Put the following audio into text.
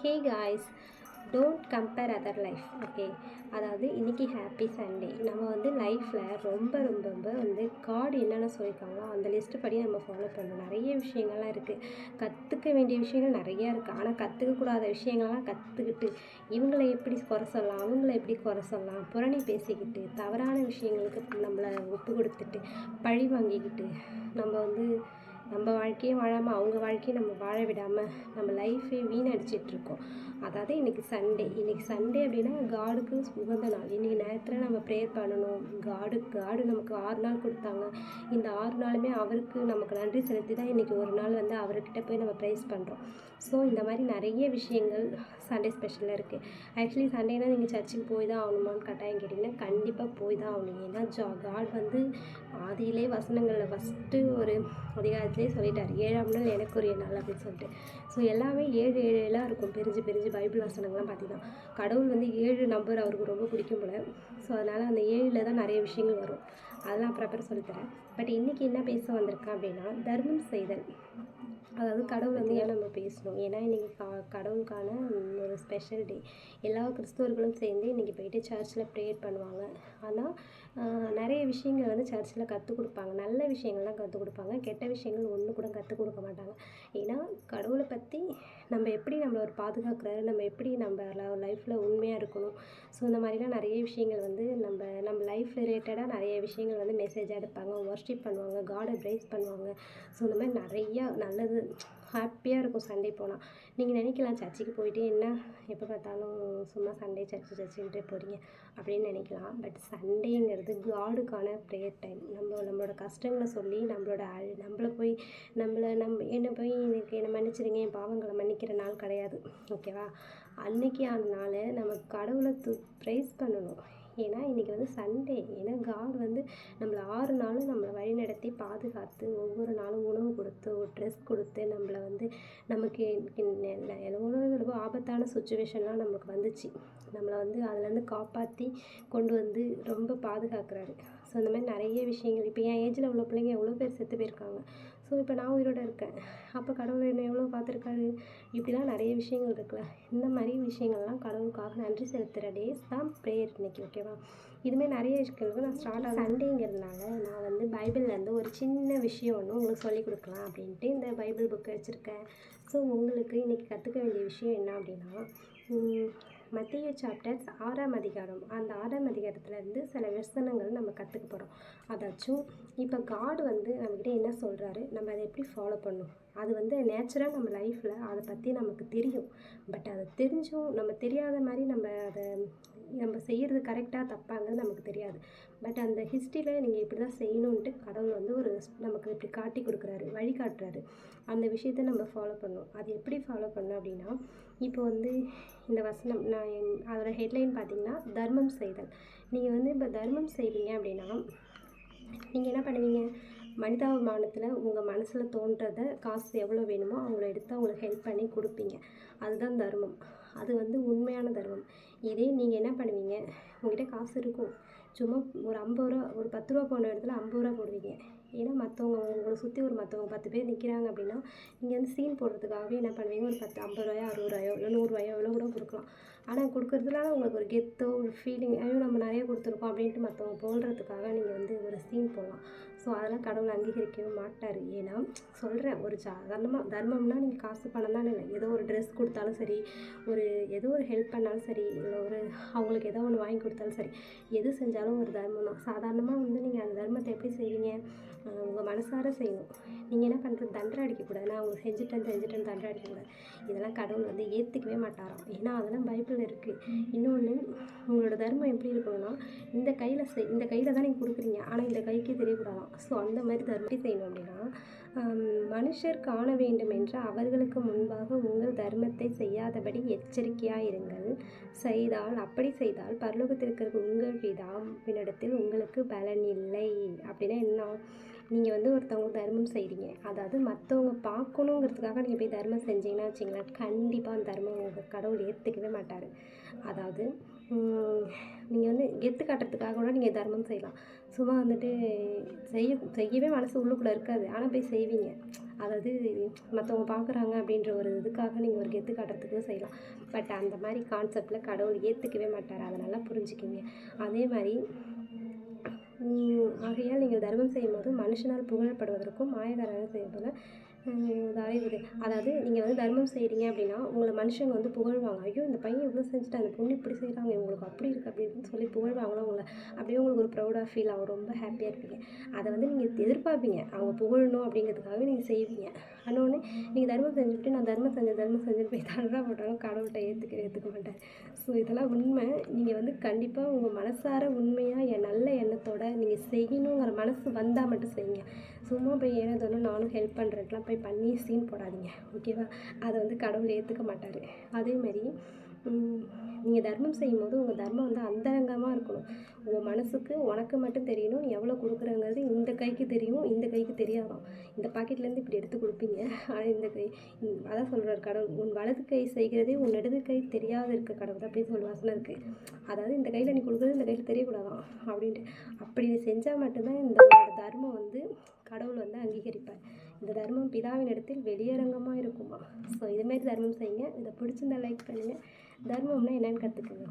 Hey guys don't compare other life okay அதாவது இன்றைக்கி happy Sunday நம்ம வந்து லைஃப்பில் ரொம்ப ரொம்ப ரொம்ப வந்து காட் என்னென்ன சொல்லியிருக்காங்களோ அந்த லிஸ்ட்டு படி நம்ம ஃபாலோ பண்ணணும். நிறைய விஷயங்கள்லாம் இருக்குது கற்றுக்க வேண்டிய விஷயங்கள் நிறையா இருக்குது ஆனால் கற்றுக்கக்கூடாத விஷயங்கள்லாம் கற்றுக்கிட்டு இவங்களை எப்படி குறை சொல்லலாம் அவங்கள எப்படி குறை சொல்லலாம் புரணி பேசிக்கிட்டு தவறான விஷயங்களுக்கு நம்மளை ஒப்பு கொடுத்துட்டு பழி வாங்கிக்கிட்டு நம்ம வந்து நம்ம வாழ்க்கையே வாழாமல் அவங்க வாழ்க்கையை நம்ம வாழ விடாமல் நம்ம லைஃபே வீணடிச்சிட்ருக்கோம். அதாவது இன்றைக்கி சண்டே இன்றைக்கி சண்டே அப்படின்னா காடுக்கு உகந்த நாள். இன்றைக்கி நேரத்தில் நம்ம ப்ரேயர் பண்ணணும். காடு காடு நமக்கு ஆறு நாள் கொடுத்தாங்க. இந்த ஆறு நாளுமே அவருக்கு நமக்கு நன்றி செலுத்தி தான் இன்றைக்கி ஒரு நாள் வந்து அவர்கிட்ட போய் நம்ம ப்ரைஸ் பண்ணுறோம் ஸோ இந்த மாதிரி நிறைய விஷயங்கள் சண்டே ஸ்பெஷலில் இருக்குது ஆக்சுவலி சண்டேனால் நீங்கள் சர்ச்சுக்கு போய் தான் ஆகணுமான்னு கட்டாயம் கேட்டிங்கன்னா கண்டிப்பாக போய் தான் ஆகணும். ஏன்னா ஜா காட் வந்து ஆதியிலே வசனங்களில் ஃபஸ்ட்டு ஒரு அதிகாரத்தில் சொல்லிட்டார். ஏழாம் நாள் எனக்குரிய நாள் அப்படின்னு சொல்லிட்டு. ஸோ எல்லாமே ஏழு ஏழாக இருக்கும். பிரிஞ்சு பிரிஞ்சு பைபிள் வசனங்கள்லாம் பார்த்தீங்கன்னா கடவுள் வந்து ஏழு நம்பர் அவருக்கு ரொம்ப பிடிக்கும் போல. ஸோ அதனால் அந்த ஏழில் தான் நிறைய விஷயங்கள் வரும். அதெல்லாம் அப்புறம் அப்புறம் சொல்லித்தரேன் பட் இன்றைக்கி என்ன பேச வந்திருக்கேன் அப்படின்னா தர்மம் செய்தல். அதாவது கடவுள் வந்து ஏன் நம்ம பேசணும்? ஏன்னா இன்றைக்கி கா கடவுளுக்கான ஒரு ஸ்பெஷல் டே எல்லா கிறிஸ்தவர்களும் சேர்ந்து இன்றைக்கி போயிட்டு சர்ச்சில் ப்ரேயர் பண்ணுவாங்க. ஆனால் நிறைய விஷயங்கள் வந்து சர்ச்சில் கற்றுக் கொடுப்பாங்க. நல்ல விஷயங்கள்லாம் கற்றுக் கொடுப்பாங்க. கெட்ட விஷயங்கள் ஒன்று கூட கற்றுக் கொடுக்க மாட்டாங்க. ஏன்னா கடவுளை பற்றி நம்ம எப்படி நம்மளை ஒரு பாதுகாக்கிறாரு? நம்ம எப்படி நம்ம லைஃப்பில் உண்மையாக இருக்கணும்? ஸோ இந்த மாதிரிலாம் நிறைய விஷயங்கள் வந்து நம்ம நம்ம லைஃப் ரிலேட்டடாக நிறைய விஷயங்கள் வந்து மெசேஜாக எடுப்பாங்க. ஒர்ஷிப் பண்ணுவாங்க. காடை ப்ரைஸ் பண்ணுவாங்க. ஸோ இந்த மாதிரி நிறையா நல்லது ஹாப்பியாக இருக்கும் சண்டே போனால் நீங்கள் நினைக்கலாம் சர்ச்சுக்கு போயிட்டு என்ன எப்போ பார்த்தாலும் சும்மா சண்டே சர்ச்சு சர்ச்சுன்ட்டு போகிறீங்க அப்படின்னு நினைக்கலாம். பட் சண்டேங்கிறது காடுக்கான ப்ரேயர் டைம் நம்ம நம்மளோட கஷ்டங்களை சொல்லி நம்மளோட அழ் நம்மளை போய் நம்மளை நம்ம என்ன போய் எனக்கு என்னை மன்னிச்சிடுங்க என் பாவங்களை மன்னிக்கிற நாள் கிடையாது. ஓகேவா அன்னைக்கு ஆன நாள் நம்ம கடவுளை து ப்ரைஸ் பண்ணணும். சண்டே. ஏன்னா காட் வந்து நம்மளை ஆறு நாளும் நம்மளை வழி நடத்தி பாதுகாத்து ஒவ்வொரு நாளும் உணவு கொடுத்து ஒரு ட்ரெஸ் கொடுத்து நம்மளை வந்து நமக்கு எவ்வளோ எவ்வளோ ஆபத்தான சுச்சுவேஷன்லாம் நமக்கு வந்துச்சு. நம்மளை வந்து அதுலேருந்து காப்பாற்றி கொண்டு வந்து ரொம்ப பாதுகாக்கிறாரு. ஸோ இந்த மாதிரி நிறைய விஷயங்கள். இப்போ என் ஏஜில் உள்ள பிள்ளைங்க எவ்வளோ பேர் செத்து போயிருக்காங்க. ஸோ இப்போ நான் உயிரோடு இருக்கேன். அப்போ கடவுள் என்ன எவ்வளோ பார்த்துருக்காரு? இப்படிலாம் நிறைய விஷயங்கள் இருக்குல்ல. இந்த மாதிரி விஷயங்கள்லாம் கடவுளுக்காக நன்றி செலுத்துகிற டேஸ் தான் ப்ரேயர் இன்னைக்கு ஓகேவா இதுமாரி நிறைய விஷயங்களுக்கு நான் ஸ்டார்ட் ஆக சண்டேங்கிறதுனால நான் வந்து பைபிள்லேருந்து ஒரு சின்ன விஷயம் ஒன்று உங்களுக்கு சொல்லிக் கொடுக்கலாம் அப்படின்ட்டு இந்த பைபிள் புக்கை வச்சுருக்கேன். ஸோ உங்களுக்கு இன்றைக்கி கற்றுக்க வேண்டிய விஷயம் என்ன அப்படின்னா மத்திய சாப்டர்ஸ் ஆறாம் அதிகாரம். அந்த ஆறாம் அதிகாரத்துலேருந்து சில விசனங்கள் நம்ம கற்றுக்க போகிறோம் அதாச்சும் இப்போ காடு வந்து நம்மக்கிட்ட என்ன சொல்கிறாரு நம்ம அதை எப்படி ஃபாலோ பண்ணும்? அது வந்து நேச்சுரலாக நம்ம லைஃப்பில் அதை பற்றி நமக்கு தெரியும். பட் அதை தெரிஞ்சும் நம்ம தெரியாத மாதிரி நம்ம அதை நம்ம செய்கிறது கரெக்டாக தப்பாங்கிறது நமக்கு தெரியாது. பட் அந்த ஹிஸ்ட்ரியில் நீங்கள் இப்படி தான் செய்யணுன்ட்டு கடவுள் வந்து ஒரு நமக்கு இப்படி காட்டி கொடுக்குறாரு வழி காட்டுறாரு. அந்த விஷயத்த நம்ம ஃபாலோ பண்ணணும். அது எப்படி ஃபாலோ பண்ணோம் அப்படின்னா இப்போ வந்து இந்த வசனம் நான் அதோட ஹெட்லைன் பார்த்தீங்கன்னா தர்மம் செய்தல். நீங்கள் வந்து இப்போ தர்மம் செய்வீங்க அப்படின்னா நீங்கள் என்ன பண்ணுவீங்க? மனிதாபிமானத்தில் உங்கள் மனசில் தோன்றதை காசு எவ்வளோ வேணுமோ அவங்கள எடுத்து அவங்களுக்கு ஹெல்ப் பண்ணி கொடுப்பீங்க. அதுதான் தர்மம். அது வந்து உண்மையான தர்மம். இதே நீங்கள் என்ன பண்ணுவீங்க? உங்ககிட்ட காசு இருக்கும். சும்மா ஒரு ஐம்பது ரூபா ஒரு பத்து ரூபா போன இடத்துல ஐம்பது ரூபா போடுவீங்க. ஏன்னா மற்றவங்க உங்களை சுற்றி ஒரு மற்றவங்க பத்து பேர் நிற்கிறாங்க அப்படின்னா நீங்கள் வந்து சீன் போடுறதுக்காகவே என்ன பண்ணுவீங்க? ஒரு பத்து ஐம்பது ரூபாயோ அறுபது ரூபாயோ இல்லை நூறுரூவாயோ எவ்வளோ கூட கொடுக்கலாம். ஆனால் கொடுக்குறதுனால உங்களுக்கு ஒரு கெத்தோ ஒரு ஃபீலிங் ஐயோ நம்ம நிறைய கொடுத்துருக்கோம் அப்படின்ட்டு மற்றவங்க போடுறதுக்காக நீங்கள் வந்து ஒரு சீன் போடலாம். ஸோ அதெல்லாம் கடவுள் அங்கீகரிக்கவே மாட்டார். ஏன்னா சொல்கிறேன் ஒரு சாதாரணமாக தர்மம்னா நீங்கள் காசு பணம் தான் இல்லை. ஏதோ ஒரு ட்ரெஸ் கொடுத்தாலும் சரி ஒரு ஏதோ ஒரு ஹெல்ப் பண்ணாலும் சரி இல்லை ஒரு அவங்களுக்கு ஏதோ ஒன்று வாங்கி கொடுத்தாலும் சரி எது செஞ்சாலும் ஒரு தர்மம் தான். சாதாரணமாக வந்து நீங்கள் அந்த தர்மத்தை எப்படி செய்வீங்க? உங்கள் மனசார செய்யணும் நீங்கள் என்ன பண்ணுறது தண்டனை அடிக்கக்கூடாது. நான் அவங்க செஞ்சுட்டேன் செஞ்சுட்டேன்னு தண்டனை அடிக்கக்கூடாது. இதெல்லாம் கடவுள் வந்து ஏற்றுக்கவே மாட்டாராம். ஏன்னா அதெல்லாம் பைபிளில் இருக்குது இன்னொன்று உங்களோட தர்மம் எப்படி இருக்கணும்னா இந்த கையில் செய் இந்த கையில் தான் நீங்கள் கொடுக்குறீங்க. ஆனால் இந்த கைக்கு தெரியக்கூடாதாம் ஸோ அந்த மாதிரி தர்மத்தை செய்யணும் அப்படின்னா மனுஷர் காண வேண்டும் என்று அவர்களுக்கு முன்பாக உங்கள் தர்மத்தை செய்யாதபடி எச்சரிக்கையாக இருங்கள். செய்தால் அப்படி செய்தால் பரலோகத்திற்கு உங்கள் பிதாவினிடத்தில் உங்களுக்கு பலன் இல்லை. அப்படின்னா என்ன? நீங்கள் வந்து ஒருத்தவங்க தர்மம் செய்கிறீங்க அதாவது மற்றவங்க பார்க்கணுங்கிறதுக்காக நீங்கள் போய் தர்மம் செஞ்சீங்கன்னா வச்சிங்களேன் கண்டிப்பாக அந்த தர்மம் உங்கள் கடவுள் ஏற்றுக்கவே மாட்டார். அதாவது நீங்கள் வந்து கெத்து காட்டுறதுக்காக கூட நீங்கள் தர்மம் செய்யலாம். சும்மா வந்துட்டு செய்ய செய்யவே மனசு உள்ளுக்குள்ளே இருக்காது. ஆனால் போய் செய்வீங்க. அதாவது மற்றவங்க பார்க்குறாங்க அப்படின்ற ஒரு இதுக்காக நீங்கள் ஒரு கெத்து காட்டுறதுக்கு செய்யலாம். பட் அந்த மாதிரி கான்செப்டில் கடவுள் ஏற்றுக்கவே மாட்டார். அதை நல்லா புரிஞ்சுக்கிங்க. அதே மாதிரி ஆகையால் நீங்கள் தர்மம் செய்யும்போது மனுஷனால் புகழப்படுவதற்கும் மாயக்காரர்கள் செய்யப்போது அறிவுது அதாவது நீங்கள் வந்து தர்மம் செய்கிறீங்க அப்படின்னா உங்களை மனுஷங்க வந்து புகழ்வாங்க. ஐயோ இந்த பையன் இவ்வளோ செஞ்சுட்டு அந்த பொண்ணு இப்படி செய்கிறாங்க இவங்களுக்கு அப்படி இருக்குது அப்படின்னு சொல்லி புகழ்வாங்களோ உங்களை அப்படியே உங்களுக்கு ஒரு ப்ரௌடாக ஃபீல் ஆகும். ரொம்ப ஹாப்பியாக இருப்பீங்க. அதை வந்து நீங்கள் எதிர்பார்ப்பீங்க. அவங்க புகழணும் அப்படிங்கிறதுக்காக நீங்கள் செய்வீங்க. இன்னொன்று நீங்கள் தர்மம் செஞ்சுட்டு நான் தர்மம் செஞ்சேன் தர்மம் செஞ்சுட்டு போய் தண்டா போட்டாலும் கடவுள்கிட்ட ஏற்றுக்க ஏற்றுக்க மாட்டேன். ஸோ இதெல்லாம் உண்மை. நீங்கள் வந்து கண்டிப்பாக உங்கள் மனசார உண்மையாக என் நல்ல எண்ணத்தோட நீங்கள் செய்யணுங்கிற மனசு வந்தால் மட்டும் செய்யுங்க. சும்மா போய் ஏனோ நானும் ஹெல்ப் பண்ணுறதுலாம் போய் பண்ணி சீன் போடாதீங்க ஓகேவா அதை வந்து கடவுள் ஏற்றுக்க மாட்டார். அதேமாதிரி நீங்கள் தர்மம் செய்யும்போது உங்கள் தர்மம் வந்து அந்தரங்கமாக இருக்கணும். உங்கள் மனசுக்கு உனக்கு மட்டும் தெரியணும் நீ எவ்வளோ கொடுக்குறங்கிறது இந்த கைக்கு தெரியும் இந்த கைக்கு தெரியாதான் இந்த பாக்கெட்லேருந்து இப்படி எடுத்து கொடுப்பீங்க. ஆனால் இந்த கை அதான் சொல்கிறார் கடவுள் உன் வலது கை செய்கிறதே உன் இடது கை தெரியாத இருக்க கடவுள் அப்படின்னு சொல்லி வாசனை இருக்குது அதாவது இந்த கையில் நீ கொடுக்குறது இந்த கையில் தெரியக்கூடாதான் அப்படின்ட்டு. அப்படி செஞ்சால் மட்டும்தான் இந்த தர்மம் வந்து கடவுள் வந்து அங்கீகரிப்பார். இந்த தர்மம் பிதாவின் இடத்தில் வெளியரங்கமாக இருக்குமா? ஸோ இதுமாரி தர்மம் செய்யுங்க. இதை பிடிச்சிருந்தா லைக் பண்ணுங்க. தர்மம்னா என்னென்னு கற்றுக்குங்க